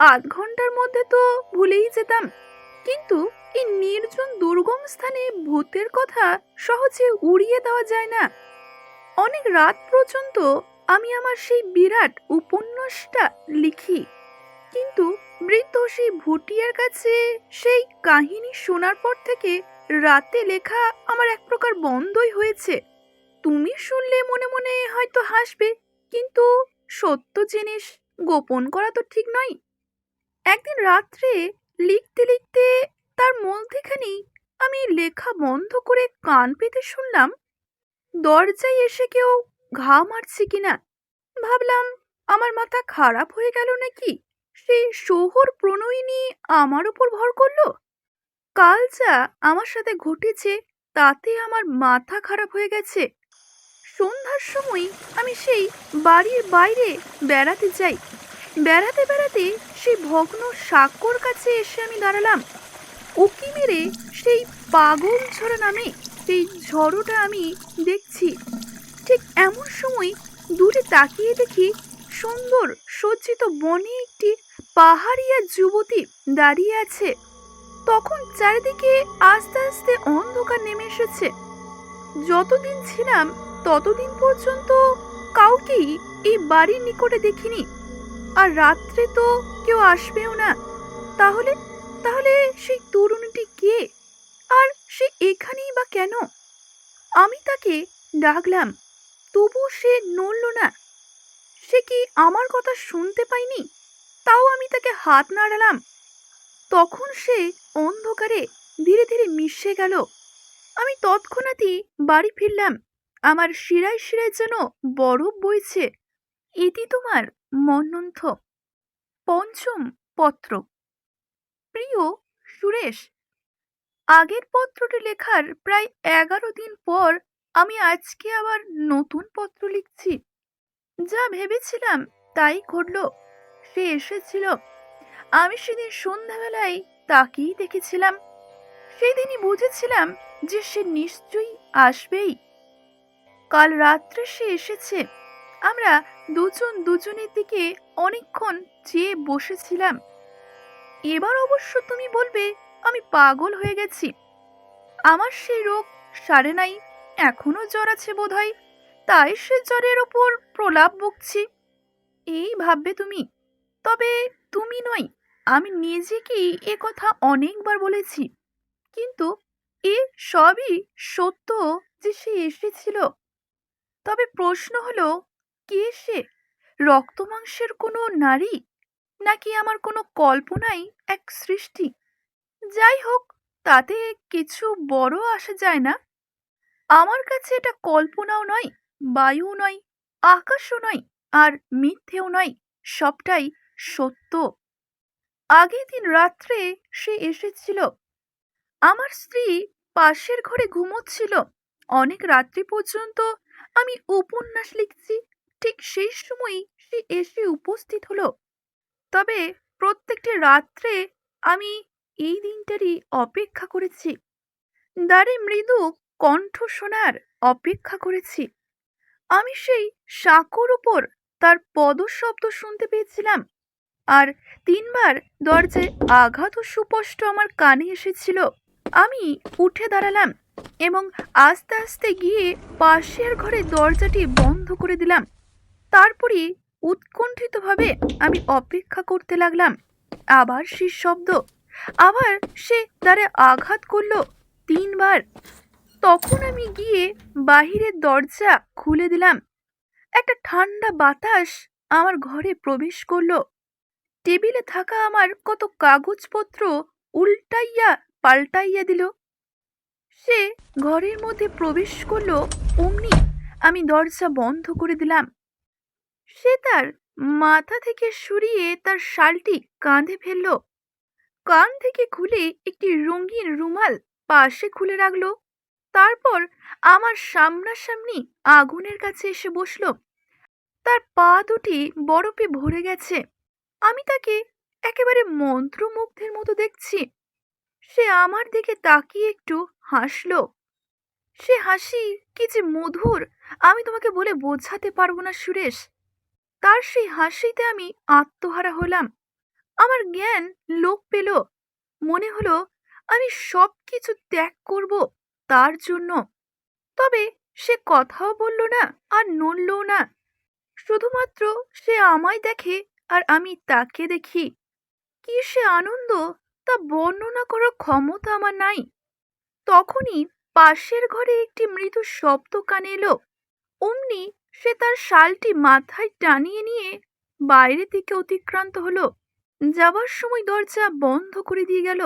আধ ঘণ্টার মধ্যে তো ভুলেই যেতাম। কিন্তু এই নির্জন দুর্গম স্থানে ভূতের কথা সহজে উড়িয়ে দেওয়া যায় না। অনেক রাত পর্যন্ত আমি আমার সেই বিরাট উপন্যাসটা লিখি। কিন্তু বৃদ্ধ সেই ভুটিয়ার কাছে সেই কাহিনী শোনার পর থেকে রাতে লেখা আমার এক প্রকার বন্ধই হয়েছে। তুমি শুনলে মনে মনে হয়তো হাসবে, কিন্তু সত্য জিনিস গোপন করা তো ঠিক নয়। একদিন রাত্রে লিখতে লিখতে তার মধ্যেখানেই আমি লেখা বন্ধ করে কান পেতে শুনলাম, দরজায় এসে কেউ ঘা মারছে কিনা। ভাবলাম, আমার মাথা খারাপ হয়ে গেল নাকি? সেই শহর প্রণয়িনী আমার উপর ভর করল? কাল যা আমার সাথে ঘটেছে, তাতে আমার মাথা খারাপ হয়ে গেছে। সন্ধ্যার সময় আমি সেই বাড়ির বাইরে বেড়াতে যাই। বেড়াতে বেড়াতে সেই ভগ্ন সাঁকোর কাছে এসে আমি দাঁড়ালাম। উকি মেরে সেই পাগল ঝড় নামে সেই ঝড়োটা আমি দেখছি। ঠিক এমন সময় দূরে তাকিয়ে দেখি সুন্দর সজ্জিত বনে একটি পাহাড়িয়া যুবতী দাঁড়িয়ে আছে। তখন চারিদিকে আস্তে আস্তে অন্ধকার নেমে এসেছে। যতদিন ছিলাম ততদিন পর্যন্ত কাউকেই এই বাড়ির নিকটে দেখিনি। আর রাত্রে তো কেউ আসবেও না। তাহলে তাহলে সেই তরুণীটি কে? আর সে এখানেই বা কেন? আমি তাকে ডাকলাম, তবু সে নড়ল না। সে কি আমার কথা শুনতে পায়নি? তাও আমি তাকে হাত নাড়ালাম। তখন সে অন্ধকারে ধীরে ধীরে মিশে গেল। আমি তৎক্ষণাৎই বাড়ি ফিরলাম। আমার শিরায় শিরায় যেন বরফ বইছে। এটি তোমার মন্নন্থ পঞ্চম পত্র। প্রিয় সুরেশ, আগের পত্রটি লেখার প্রায় এগারো দিন পর আমি আজকে আবার নতুন পত্র লিখছি। যা ভেবেছিলাম তাই ঘটল, সে এসেছিল। আমি সেদিন সন্ধ্যাবেলায় তাকেই দেখেছিলাম। সেদিনই বুঝেছিলাম যে সে নিশ্চয়ই আসবেই। কাল রাত্রে সে এসেছে। আমরা দুজন দুজনের দিকে অনেকক্ষণ চেয়ে বসেছিলাম। এবার অবশ্য তুমি বলবে, আমি পাগল হয়ে গেছি। আমার সেই রোগ সারে নাই, এখনও জ্বর আছে বোধহয়, তাই সে জ্বরের ওপর প্রলাপ বকছি এই ভাববে তুমি, তবে তুমি নয় আমি নিজেকেই এ কথা অনেকবার বলেছি, কিন্তু এ সবই সত্য যে সে এসেছিল। তবে প্রশ্ন হলো কে সে? রক্তমাংসের কোনো নারী? নাকি আমার কোনো কল্পনাই এক সৃষ্টি? যাই হোক, তাতে কিছু বড় আসা যায় না। আমার কাছে এটা কল্পনাও নয় বায়ু নয়, আকাশও নয়, আর মিথ্যেও নয়, সবটাই সত্য। আগের দিন রাত্রে সে এসেছিল। আমার স্ত্রী পাশের ঘরে ঘুমোচ্ছিল। অনেক রাত্রি পর্যন্ত আমি উপন্যাস লিখছি ঠিক সেই সময়ই সে এসে উপস্থিত হলো। তবে প্রত্যেকটি রাত্রে আমি এই দিনটারই অপেক্ষা করেছি। দ্বারে মৃদু কণ্ঠ শোনার অপেক্ষা করেছি। আমি সেই সাঁকোর উপর তার পদশব্দ শুনতে পেয়েছিলাম আর তিনবার দরজায় আঘাত সুস্পষ্ট আমার কানে এসেছিল। আমি উঠে দাঁড়ালাম এবং আস্তে আস্তে গিয়ে পাশের ঘরে দরজাটি বন্ধ করে দিলাম। তারপরে উৎকণ্ঠিতভাবে আমি অপেক্ষা করতে লাগলাম। আবার সে শব্দ। আবার সে দ্বারে আঘাত করল তিনবার। তখন আমি গিয়ে বাহিরের দরজা খুলে দিলাম। একটা ঠান্ডা বাতাস আমার ঘরে প্রবেশ করল। টেবিলে থাকা আমার কত কাগজপত্র উল্টাইয়া পাল্টাইয়া দিল। সে ঘরের মধ্যে প্রবেশ করল অমনি। আমি দরজা বন্ধ করে দিলাম। সে তার মাথা থেকে সরিয়ে তার শালটি কাঁধে ফেলল। কান থেকে খুলে একটি রঙিন রুমাল পাশে খুলে রাখল। তারপর আমার সামনাসামনি আগুনের কাছে এসে বসল। তার পা দুটি বরফে ভরে গেছে। আমি তাকে একেবারে মন্ত্রমুগ্ধের মতো দেখছি। সে আমার দিকে তাকিয়ে একটু হাসলো। সে হাসি কি যে মধুর, আমি তোমাকে বলে বোঝাতে পারব না, সুরেশ। তার সেই হাসিতে আমি আত্মহারা হলাম। আমার জ্ঞান লোপ পেল। মনে হলো, আমি সব কিছু ত্যাগ করব তার জন্য। তবে সে কথাও বলল না আর নড়লও না। শুধুমাত্র সে আমায় দেখে আর আমি তাকে দেখি। কি সে আনন্দ তা বর্ণনা করার ক্ষমতা আমার নাই। তখনই পাশের ঘরে একটি মৃদু শব্দ কানে এলো। অমনি সে তার শালটি মাথায় টানিয়ে নিয়ে বাইরের দিকে অতিক্রান্ত হলো। যাবার সময় দরজা বন্ধ করে দিয়ে গেল।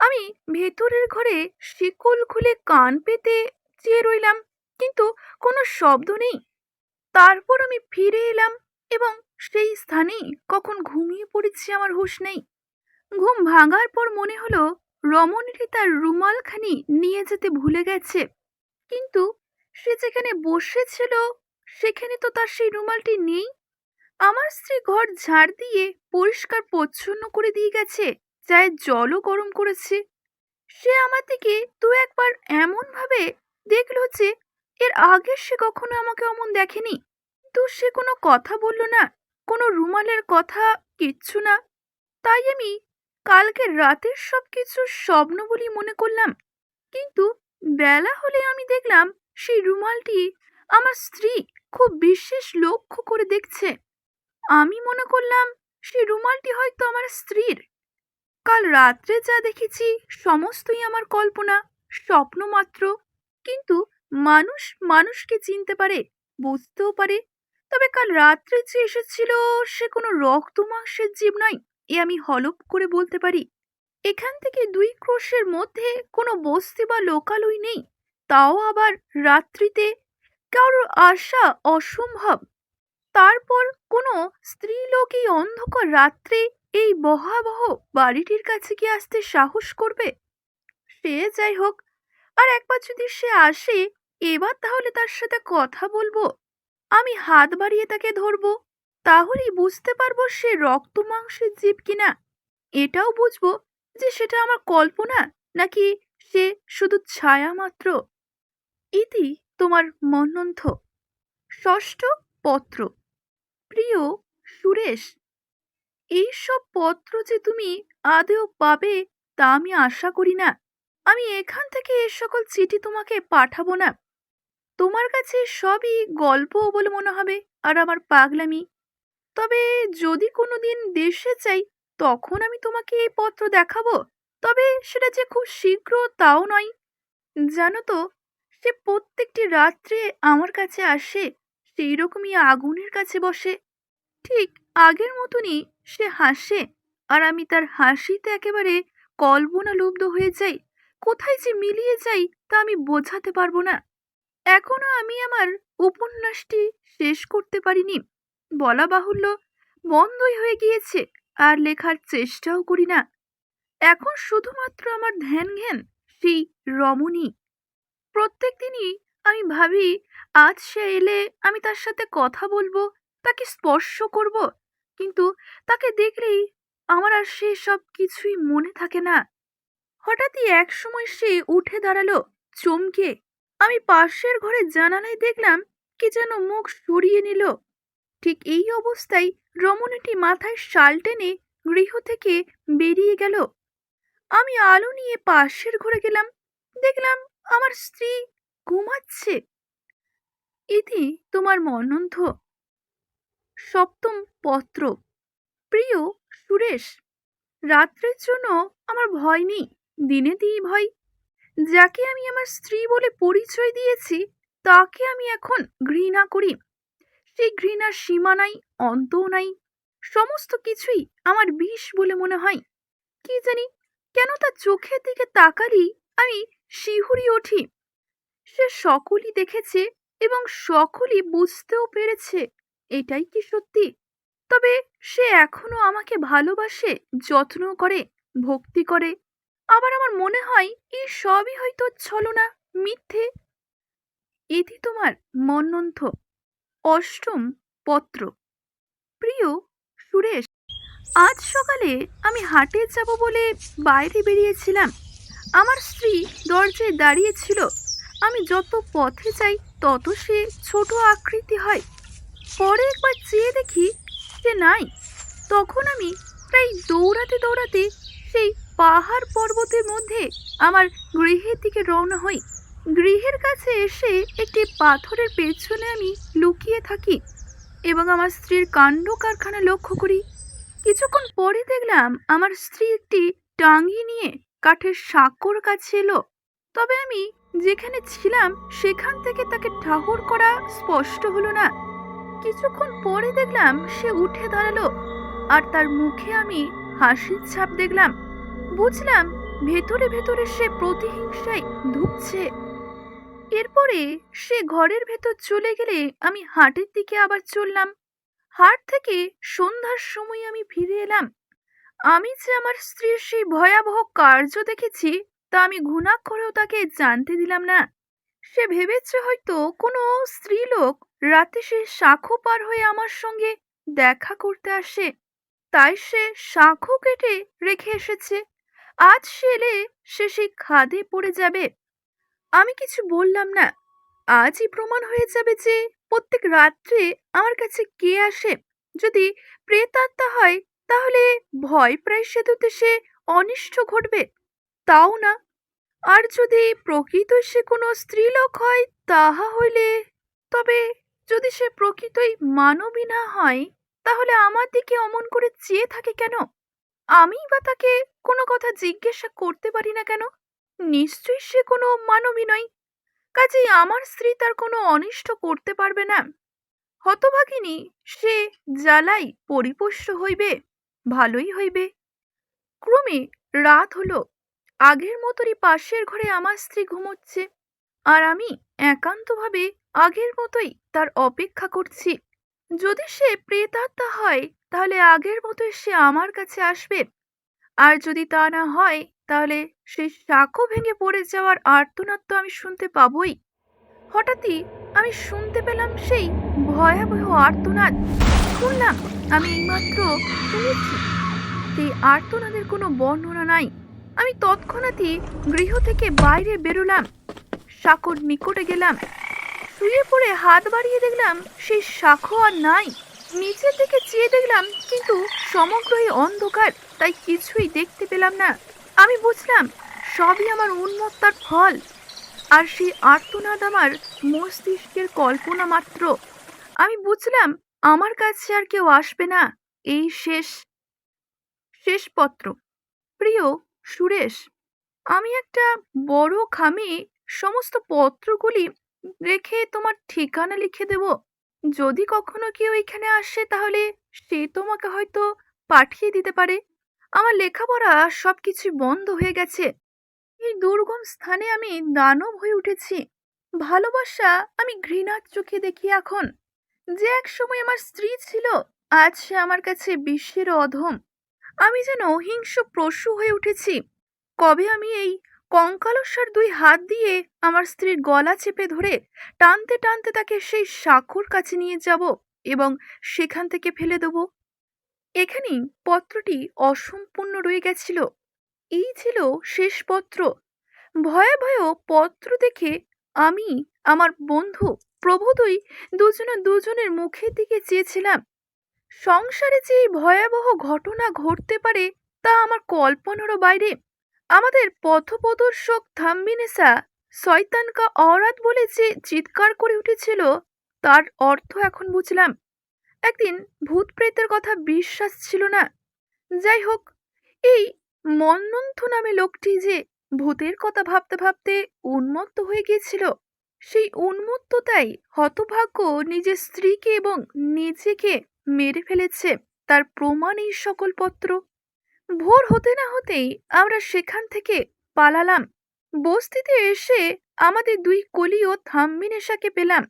আমি ভেতরের ঘরে শিকল খুলে কান পেতে চেয়ে রইলাম, কিন্তু কোনো শব্দ নেই। তারপর আমি ফিরে এলাম এবং সেই স্থানেই কখন ঘুমিয়ে পড়েছি আমার হুঁশ নেই। ঘুম ভাঙার পর মনে হলো রমণীটি তার রুমালখানি নিয়ে যেতে ভুলে গেছে। কিন্তু সে যেখানে বসেছিল সেখানে তো তার সেই রুমালটি নেই। আমার স্ত্রী ঘর ঝাড় দিয়ে পরিষ্কার পরিচ্ছন্ন করে দিয়ে গেছে, চায়ের জলও গরম করেছে। সে আমার দিকে দু একবার এমন ভাবে দেখল যে, এর আগে সে কখনো আমাকে অমন দেখেনি। তো সে কোনো কথা বলল না, কোনো রুমালের কথা, কিচ্ছু না। তাই আমি কালকে রাতের সব কিছু স্বপ্ন বলি মনে করলাম। কিন্তু বেলা হলে আমি দেখলাম সেই রুমালটি আমার স্ত্রী খুব বিশেষ লক্ষ্য করে দেখছে। আমি মনে করলাম সেই রুমালটি হয়তো আমার স্ত্রীর। কাল রাত্রে যা দেখেছি সমস্তই আমার কল্পনা, স্বপ্ন মাত্র। কিন্তু মানুষ মানুষকে চিনতে পারে, বুঝতেও পারে। তবে কাল রাত্রে যে এসেছিল সে কোনো রক্ত মাংসের জীব নয়, এ আমি হলপ করে বলতে পারি। এখান থেকে দুই ক্রোশের মধ্যে কোনো বস্তি বা লোকালয় নেই। তাও আবার রাত্রিতে কারোর আশা অসম্ভব। তারপর কোনো স্ত্রীলোক এই অন্ধকার রাত্রে এই বহাবহ বাড়িটির কাছে কি আসতে সাহস করবে? সে যাই হোক, আর একবার যদি সে আসে, এবার তাহলে তার সাথে কথা বলব। আমি হাত বাড়িয়ে তাকে ধরবো, তাহলেই বুঝতে পারব সে রক্ত মাংসের জীব কিনা। এটাও বুঝব যে সেটা আমার কল্পনা, নাকি সে শুধু ছায়া মাত্র। ইতি তোমার মন্নন্থ ষষ্ঠ পত্র। প্রিয় সুরেশ, এইসব পত্র যে তুমি আদেও পাবে তা আমি আশা করি না। আমি এখান থেকে এ সকল চিঠি তোমাকে পাঠাবো না। তোমার কাছে সবই গল্প বলে মনে হবে আর আমার পাগলামি। তবে যদি কোনো দিন দেশে চাই তখন আমি তোমাকে এই পত্র দেখাবো। তবে সেটা যে খুব শীঘ্র তাও নয়। জানো তো সে প্রত্যেকটি রাত্রে আমার কাছে আসে সেই রকমই আগুনের কাছে বসে। ঠিক আগের মতনই সে হাসে, আর আমি তার হাসিতে একেবারে কল্পনা লুব্ধ হয়ে যাই। কোথায় যে মিলিয়ে যাই তা আমি বোঝাতে পারব না। এখনও আমি আমার উপন্যাসটি শেষ করতে পারিনি। বলা বাহুল্য বন্ধই হয়ে গিয়েছে, আর লেখার চেষ্টাও করি না। এখন শুধুমাত্র আমার ধ্যান জ্ঞান সেই রমণী। প্রত্যেক দিনই আমি ভাবি, আজ সে এলে আমি তার সাথে কথা বলব, তাকে স্পর্শ করব। কিন্তু তাকে দেখলেই আমার আর সে সব কিছুই মনে থাকে না। হঠাৎই এক সময় সে উঠে দাঁড়াল, চমকে। আমি পাশের ঘরে জানালায় দেখলাম কি যেন মুখ সরিয়ে নিল। ঠিক এই অবস্থায় রমণীটি মাথায় শাল টেনে গৃহ থেকে বেরিয়ে গেল। আমি আলো নিয়ে পাশের ঘরে গেলাম, দেখলাম আমার স্ত্রী ঘুমাচ্ছে। ইতি তোমার মনন্ধ। সপ্তম পত্র। প্রিয় সুরেশ, রাত্রের জন্য আমার ভয় নেই, দিনে দিই ভয়। যাকে আমি আমার স্ত্রী বলে পরিচয় দিয়েছি, তাকে আমি এখন ঘৃণা করি। সেই ঘৃণার সীমা নাই অন্ত নাই, সমস্ত কিছুই আমার বিষ বলে মনে হয়। কি জানি, কেন তার চোখের দিকে তাকালি আমি শিহুরি ওঠি। সে সকলই দেখেছে এবং সকলই বুঝতেও পেরেছে, এটাই কি সত্যি? তবে সে এখনও আমাকে ভালোবাসে, যত্ন করে, ভক্তি করে। আবার আমার মনে হয় এই সবই হয়তো ছলনা, মিথ্যে। এটি তোমার মন্নন্থ অষ্টম পত্র। প্রিয় সুরেশ, আজ সকালে আমি হাটে যাব বলে বাইরে বেরিয়েছিলাম। আমার স্ত্রী দরজায় দাঁড়িয়েছিল আমি যত পথে যাই, তত সে ছোট আকৃতি হয়। পরে একবার চেয়ে দেখি সে নাই। তখন আমি প্রায় দৌড়াতে দৌড়াতে সেই পাহাড় পর্বতের মধ্যে আমার গৃহের দিকে রওনা হই। গৃহের কাছে এসে একটি পাথরের পেছনে আমি লুকিয়ে থাকি এবং আমার স্ত্রীর কাণ্ড কারখানা লক্ষ্য করি। কিছুক্ষণ পরে দেখলাম আমার স্ত্রী একটি টাঙ্গি নিয়ে কাঠের সাঁকোর কাছে এলো। তবে আমি যেখানে ছিলাম, সেখান থেকে তাকে ঠাহর করা স্পষ্ট হলো না। কিছুক্ষণ পরে দেখলাম সে উঠে দাঁড়াল আর তার মুখে আমি হাসির ছাপ দেখলাম। বুঝলাম ভেতরে ভেতরে সে প্রতিহিংসায় ধুকছে। এরপরে সে ঘরের ভেতর চলে গেলে আমি হাটের দিকে আবার চললাম। হাট থেকে সন্ধ্যার সময় আমি ফিরে এলাম। আমি যে আমার স্ত্রীর সেই ভয়াবহ কার্য দেখেছি, তা আমি ঘুণাক্ষরেও তাকে জানতে দিলাম না। সে ভেবেছে হয়তো কোনো স্ত্রীলোক রাতে সে শাঁখো পার হয়ে আমার সঙ্গে দেখা করতে আসে। তাই সে শাঁখো কেটে রেখে এসেছে। আজ সে এলে সে সেই খাদে পড়ে যাবে। আমি কিছু বললাম না। আজই প্রমাণ হয়ে যাবে যে প্রত্যেক রাত্রে আমার কাছে কে আসে। যদি প্রেতাত্মা হয় তাহলে ভয় প্রায় সেতুতে সে অনিষ্ট ঘটবে? তাও না। আর যদি প্রকৃত সে কোনো স্ত্রীলোক হয়, তাহা হইলে তবে যদি সে প্রকৃতই মানবী না হয়, তাহলে আমার দিকে অমন করে চেয়ে থাকে কেন? আমি বা তাকে কোনো কথা জিজ্ঞাসা করতে পারি না কেন? নিশ্চয়ই সে কোনো মানবী নয়। কাজেই আমার স্ত্রী তার কোনো অনিষ্ট করতে পারবে না। হতভাগিনী, সে জ্বালাই পরিপুষ্ট হইবে। ভালোই হইবে। ক্রমে রাত হলো, আগের মতোই পাশের ঘরে আমার স্ত্রী ঘুমোচ্ছে আর আমি একান্তভাবে আগের মতোই তার অপেক্ষা করছি। যদি সে প্রেতাত্মা হয়, তাহলে আগের মতোই সে আমার কাছে আসবে। আর যদি তা না হয়, তাহলে সেই শাখো ভেঙে পড়ে যাওয়ার আর্তনাদ তো আমি শুনতে পাবই। হঠাৎই আমি শুনতে পেলাম সেই ভয়াবহ আর্তনাদ। শুনলাম আমি এইমাত্র শুনেছি। সেই আর্তনাদের কোনো বর্ণনা নাই। আমি তৎক্ষণাৎই গৃহ থেকে বাইরে বেরোলাম সাঁকোর নিকটে গেলাম। শুয়ে পড়ে হাত বাড়িয়ে দেখলাম সেই শাখো আর নাই। নিচের দিকে চেয়ে দেখলাম কিন্তু সমগ্রই অন্ধকার, তাই কিছুই দেখতে পেলাম না। আমি বুঝলাম সবই আমার উন্মত্তার ফল। আর সেই আর্তনাদ আমার মস্তিষ্কের কল্পনা মাত্র। আমি বুঝলাম আমার কাছে আর কেউ আসবে না। এই শেষ শেষ পত্র। প্রিয় সুরেশ, আমি একটা বড় খামে সমস্ত পত্রগুলি রেখে তোমার ঠিকানা লিখে দেব। যদি কখনো কেউ এখানে আসে তাহলে সে তোমাকে হয়তো পাঠিয়ে দিতে পারে। আমার লেখাপড়া সব কিছুই বন্ধ হয়ে গেছে। এই দুর্গম স্থানে আমি দানব হয়ে উঠেছি। ভালোবাসা আমি ঘৃণার চোখে দেখি এখন। যে এক সময় আমার স্ত্রী ছিল, আজ সে আমার কাছে বিশ্বের অধম। আমি যেন হিংস্র পশু হয়ে উঠেছি। কবে আমি এই কঙ্কালস্বর দুই হাত দিয়ে আমার স্ত্রীর গলা চেপে ধরে টানতে টানতে তাকে সেই শাখুর কাছে নিয়ে যাব এবং সেখান থেকে ফেলে দেব। এখানেই পত্রটি অসম্পূর্ণ রয়ে গেছিল। এই ছিল শেষ পত্র। ভয়ে ভয়ে পত্র দেখে আমি, আমার বন্ধু প্রবোধই দুজনে দুজনের মুখের দিকে চেয়েছিলাম। সংসারে যে এই ভয়াবহ ঘটনা ঘটতে পারে তা আমার কল্পনারও বাইরে। আমাদের পথপ্রদর্শক থাম্বিনেসা শয়তানকা অরাত বলে যে চিৎকার করে উঠেছিল, তার অর্থ এখন বুঝলাম। একদিন ভূত প্রেতের কথা বিশ্বাস ছিল না। যাই হোক, এই মন্নন্থ নামে লোকটি যে ভূতের কথা ভাবতে ভাবতে উন্মত্ত হয়ে গিয়েছিল সেই উন্মত্ততাই হতভাগ্য নিজের স্ত্রীকে এবং নিজেকে মেরে ফেলেছে তার প্রমাণ এই সকল পত্র। ভোর হতে না হতেই আমরা সেখান থেকে পালালাম। বস্তিতে এসে আমাদের দুই কলি ও থাম্বিনেশাকে পেলাম।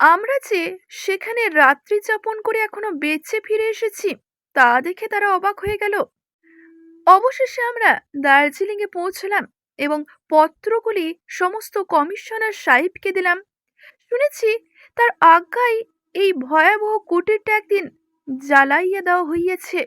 আমরা যে সেখানে রাত্রি যাপন করে এখনও বেঁচে ফিরে এসেছি, তা দেখে তারা অবাক হয়ে গেল। অবশেষে আমরা দার্জিলিংয়ে পৌঁছলাম। এবং পত্রগুলি সমস্ত কমিশনার সাহেবকে দিলাম। শুনেছি তার আজ্ঞায় এই ভয়াবহ কুটিরটা একদিন জ্বালাইয়া দেওয়া হইয়াছে।